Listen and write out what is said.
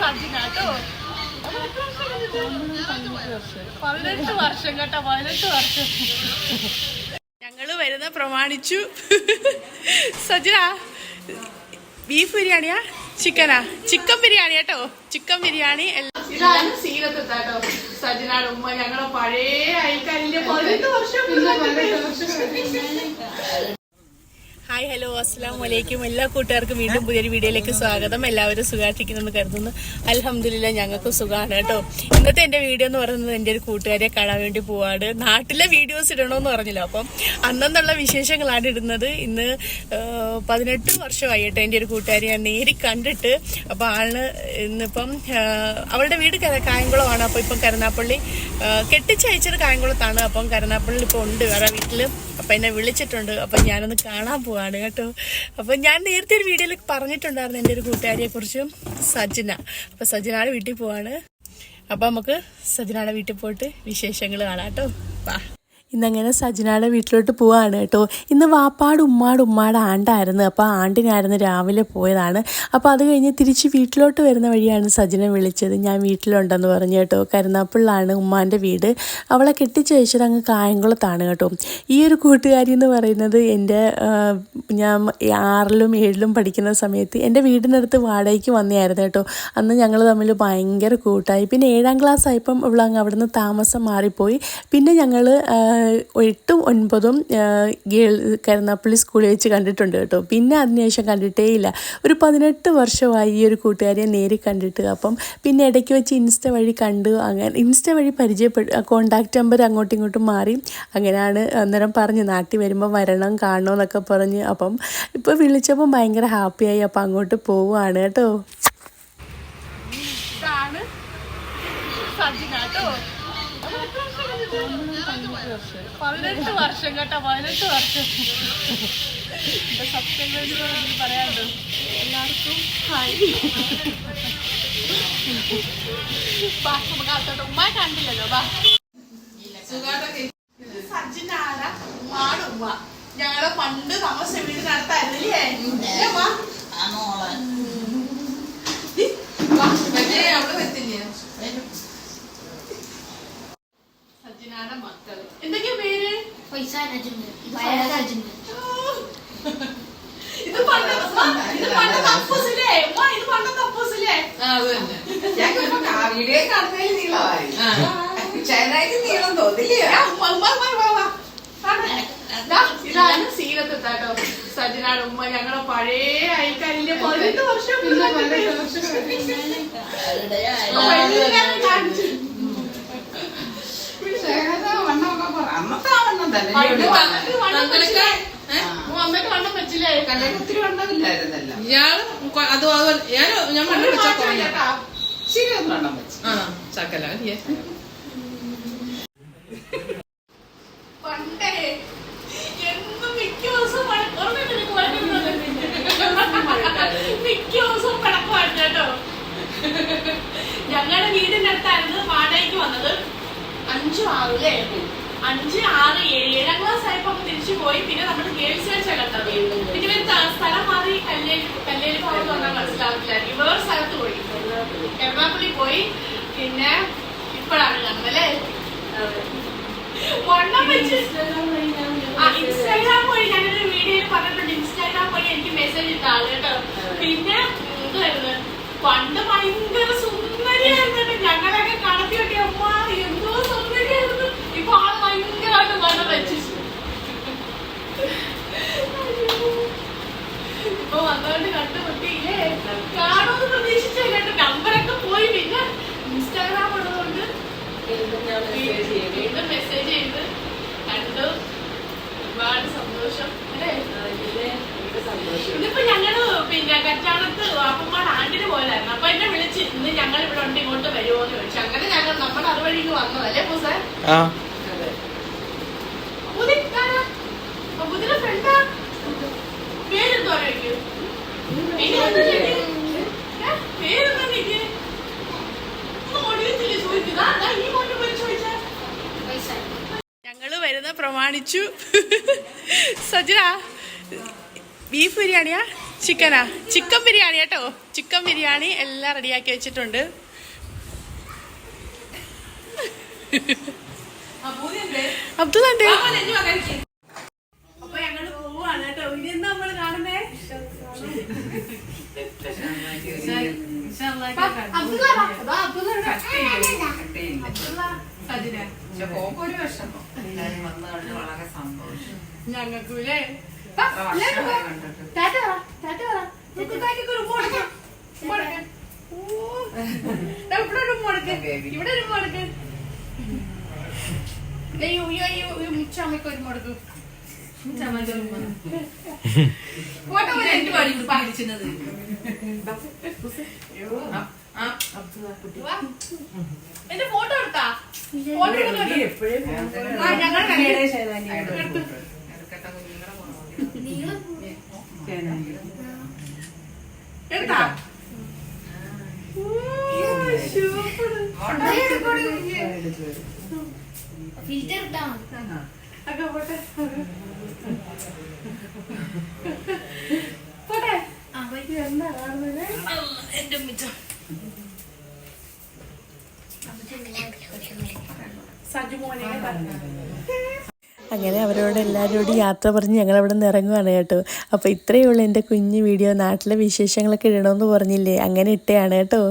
സജിന കേട്ടോ പതിനെട്ട് വർഷം കേട്ടോ പതിനെട്ട് വർഷം. ഞങ്ങൾ വരുന്ന പ്രമാണിച്ചു. സജിന ബീഫ് ബിരിയാണിയാ? ചിക്കനാ? ചിക്കൻ ബിരിയാണി കേട്ടോ. ചിക്കൻ ബിരിയാണി എല്ലാം ഇതാണ് സജിനാട് ഉമ്മ. ഞങ്ങളെ പഴയ അയൽക്കാരിന്റെ പതിനെട്ട് വർഷം ഹായ് ഹലോ അസ്സാം വലൈക്കും എല്ലാ കൂട്ടുകാർക്കും വീണ്ടും പുതിയൊരു വീഡിയോയിലേക്ക് സ്വാഗതം. എല്ലാവരും സുഖമായിട്ടിരിക്കുന്നെന്ന് കരുതുന്നു. അലഹമില്ല ഞങ്ങൾക്ക് സുഖമാണ് കേട്ടോ. ഇന്നത്തെ എന്റെ വീഡിയോ എന്ന് പറയുന്നത് എന്റെ ഒരു കൂട്ടുകാരെ കാണാൻ വേണ്ടി പോവാണ്. നാട്ടിലെ വീഡിയോസ് ഇടണമെന്ന് പറഞ്ഞില്ല. അപ്പം അന്നെന്നുള്ള വിശേഷങ്ങളാണ് ഇടുന്നത്. ഇന്ന് പതിനെട്ട് വർഷമായി കേട്ടോ എന്റെ ഒരു കൂട്ടുകാരെ ഞാൻ നേരി കണ്ടിട്ട് അപ്പോൾ ആൾ ഇന്നിപ്പം അവളുടെ വീട് കായംകുളമാണ്. അപ്പോൾ ഇപ്പം കരുനാപ്പള്ളി കെട്ടിച്ചയച്ചത് കായംകുളത്താണ്. അപ്പം കരുനാപ്പള്ളിൽ ഇപ്പോൾ ഉണ്ട്. വേറെ വീട്ടിൽ അപ്പം എന്നെ വിളിച്ചിട്ടുണ്ട്. അപ്പം ഞാനൊന്ന് കാണാൻ പോവാണ് കേട്ടോ. അപ്പം ഞാൻ നേരത്തെ ഒരു വീഡിയോയിൽ പറഞ്ഞിട്ടുണ്ടായിരുന്നു എന്റെ ഒരു കൂട്ടുകാരിയെ സജന. സജിന അപ്പം സജിനയുടെ വീട്ടിൽ പോവാണ്. അപ്പം നമുക്ക് സജിനയുടെ വീട്ടിൽ പോയിട്ട് വിശേഷങ്ങൾ കാണാം കേട്ടോ. വാ ഇന്നങ്ങനെ സജിനയുടെ വീട്ടിലോട്ട് പോവാണ് കേട്ടോ. ഇന്ന് വാപ്പാട് ഉമ്മാട് ഉമ്മാട് ആണ്ടായിരുന്നു. അപ്പോൾ ആണ്ടിനായിരുന്നു രാവിലെ പോയതാണ്. അപ്പോൾ അത് കഴിഞ്ഞ് തിരിച്ച് വീട്ടിലോട്ട് വരുന്ന വഴിയാണ് സജിനെ വിളിച്ചത്. ഞാൻ വീട്ടിലുണ്ടെന്ന് പറഞ്ഞു കേട്ടോ. കരുനാപ്പിള്ളാണ് ഉമ്മാന്റെ വീട്. അവളെ കെട്ടിച്ച് വെച്ചത് അങ്ങ് കായംകുളത്താണ് കേട്ടോ. ഈ ഒരു കൂട്ടുകാരി എന്ന് പറയുന്നത് എന്റെ ഞാൻ ആറിലും ഏഴിലും പഠിക്കുന്ന സമയത്ത് എന്റെ വീടിനടുത്ത് വാടകയ്ക്ക് വന്നതായിരുന്നു കേട്ടോ. അന്ന് ഞങ്ങൾ തമ്മിൽ ഭയങ്കര കൂട്ടായി. പിന്നെ ഏഴാം ക്ലാസ് ആയപ്പം ഇവളങ്ങ് അവിടുന്ന് താമസം മാറിപ്പോയി. പിന്നെ ഞങ്ങൾ എട്ടും ഒൻപതും ഗേൾ കരുനാപ്പള്ളി സ്കൂളിൽ വെച്ച് കണ്ടിട്ടുണ്ട് കേട്ടോ. പിന്നെ അതിനുശേഷം കണ്ടിട്ടേ ഇല്ല. ഒരു പതിനെട്ട് വർഷമായി ഈ ഒരു കൂട്ടുകാരിയെ നേരി കണ്ടിട്ട്. അപ്പം പിന്നെ ഇടയ്ക്ക് വെച്ച് ഇൻസ്റ്റ വഴി കണ്ടു അങ്ങനെ ഇൻസ്റ്റ വഴി പരിചയപ്പെട്ടു കോണ്ടാക്ട് നമ്പർ അങ്ങോട്ടും ഇങ്ങോട്ടും മാറി. അങ്ങനെയാണ് അന്നേരം പറഞ്ഞു നാട്ടിൽ വരുമ്പോൾ വരണം കാണണം എന്നൊക്കെ പറഞ്ഞ്. അപ്പം ഇപ്പോൾ വിളിച്ചപ്പോൾ ഭയങ്കര ഹാപ്പിയായി അപ്പം അങ്ങോട്ട് പോവുകയാണ് കേട്ടോ. ഇതാണ് സജിന കേട്ടോ. പതിനെട്ട് വർഷം കേട്ടോ പതിനെട്ട് വർഷം. സത്യം പറയാണ്ട് എല്ലാവർക്കും ഹായ്. നമുക്ക് അകത്തോട്ട് ഉമ്മ കണ്ടില്ലല്ലോ ബാ. സജിനാര ഉമ്മാട് ഉമ്മ. ഞങ്ങളെ പണ്ട് താമസ വീടിനടുത്തായിരുന്നില്ലേ പൈസ രാജുണ്ട് പയർ രാജുണ്ട് ഇത് പണ്ട് ഉമ്മ, ഇത് പണ്ടത്തെ അപ്പൂസില്ലേ ഉമ്മ ഇത് പണ്ടത്തെ അപ്പൂസില്ലേ വീഡിയോ കാണുന്നതിൽ നീളമായി. ചൈനയ്ക്ക് നീളം തോന്നില്ലേ. ഇതാണ് സീനത്ത് കേട്ടോ സജിനാട് ഉമ്മ ഞങ്ങളെ പഴയ അയൽക്കാരിന്റെ പതിനെട്ട് വർഷം കാണിച്ചു. ഇയാൾ അത് അതും അതുപോലെ ഞാൻ ഞാൻ മണ്ണ് വെച്ചാ കുറഞ്ഞ ആ ചക്കല പണ്ടേ എന്നും മിക്ക? മിക്ക കേട്ടോ. ഞങ്ങളുടെ വീടിന്റെ അടുത്തായിരുന്നു വാടകയ്ക്ക് വന്നത്. അഞ്ചു ആറ് അല്ലേ? അഞ്ച് ആറ് ഏഴ് ഏഴാം ക്ലാസ് ആയപ്പോ തിരിച്ചു പോയി. പിന്നെ നമ്മൾ ഗേൾസ് വെച്ചാ കണ്ടത്. പിന്നെ സ്ഥലം മാറി കല്ലേരി കല്ലേരി ഭാഗത്ത് വന്നാൽ മനസ്സിലാവില്ല വേറെ സ്ഥലത്ത് പോയി. എറണാകുളി പോയി. പിന്നെ ഇപ്പോഴാണ് കണ്ടല്ലേ വണ്ണം വെച്ച് ഇൻസ്റ്റാഗ്രാം വഴി ഞാനൊരു വീഡിയോയിൽ പറഞ്ഞിട്ടുണ്ട്. ഇൻസ്റ്റാഗ്രാം വഴി എനിക്ക് മെസ്സേജ് ഇട്ട ആൾ കേട്ടോ പിന്നെ എന്തായിരുന്നു പണ്ട് ഭയങ്കര സുന്ദരിയായിരുന്നു. കേട്ടോ. ഞങ്ങളൊക്കെ കണത്തി വെട്ടിയ അമ്മ എന്തോ സുന്ദരിയായിരുന്നു ഇപ്പൊ ആൾ ഭയങ്കരമായിട്ട് വണ്ണം വെച്ചു ഇപ്പൊ വന്നോണ്ട് കണ്ടുമുട്ടിയില്ലേ കാണുമെന്ന് പ്രതീക്ഷിച്ച കേട്ടോ നമ്പറൊക്കെ പോയി പിന്നെ ഇൻസ്റ്റാഗ്രാം ഉള്ളതുകൊണ്ട് വീണ്ടും മെസ്സേജ് ചെയ്ത് കണ്ടു ഒരുപാട് സന്തോഷം അല്ലേ ഇന്നിപ്പോ ഞങ്ങൾ പിന്നെ കറ്റാണത്ത് വാപ്പന്മാർ ആണ്ടിന് പോയതായിരുന്നു അപ്പൊ എന്നെ വിളിച്ച് ഇന്ന് ഞങ്ങൾ ഇവിടെ ഉണ്ട് ഇങ്ങോട്ട് വരുമോ എന്ന് ചോദിച്ചു അങ്ങനെ ഞങ്ങൾ നമ്മുടെ അതുവഴിക്ക് വന്നതല്ലേ പൂസേ അബുദിന്റെ ഫ്രണ്ടാ പേരെന്തോ അറിയിക്കൂ പേരെന്താ നിക്ക് ഒന്ന് ഒടിയത്തില്ലേ ചോദിക്കുക അതാ ഈ മോനെ പോയി ചോദിച്ചാ പൈസ? ഞങ്ങൾ വരുന്ന പ്രമാണിച്ചു. സജന ബീഫ് ബിരിയാണിയാ? ചിക്കനാ ചിക്കൻ ബിരിയാണി കേട്ടോ. ചിക്കൻ ബിരിയാണി എല്ലാം റെഡിയാക്കി വെച്ചിട്ടുണ്ട്. അബ്ദുൽ എന്തേ അപ്പൊ ഞങ്ങൾ പോവാണ് കേട്ടോ. ഇനി എന്താ നമ്മൾ കാണുന്നേ? ഞങ്ങൾക്കൂലേ ഇവിടെ ഒരു മുടക്ക് ഒരു മുടക്ക് എന്റെ ഫോട്ടോ എടുത്താ? ഫോട്ടോ എടുത്താ ഫിൽറ്റർ ഇട്ടാ. ഒക്കെ പോട്ടെ. പോട്ടെ. എന്താ കാണുന്നത്? എന്റെ മിച്ചം സജുമോനെ അങ്ങനെ അവരോട് എല്ലാവരോടും യാത്ര പറഞ്ഞ് ഞങ്ങൾ അവിടെ നിന്ന് ഇറങ്ങുവാണ് കേട്ടോ. അപ്പോൾ ഇത്രയേ ഉള്ളൂ എന്റെ കുഞ്ഞു വീഡിയോ. നാട്ടിലെ വിശേഷങ്ങളൊക്കെ ഇടണമെന്ന് പറഞ്ഞില്ലേ? അങ്ങനെ ഇട്ടയാണ് കേട്ടോ.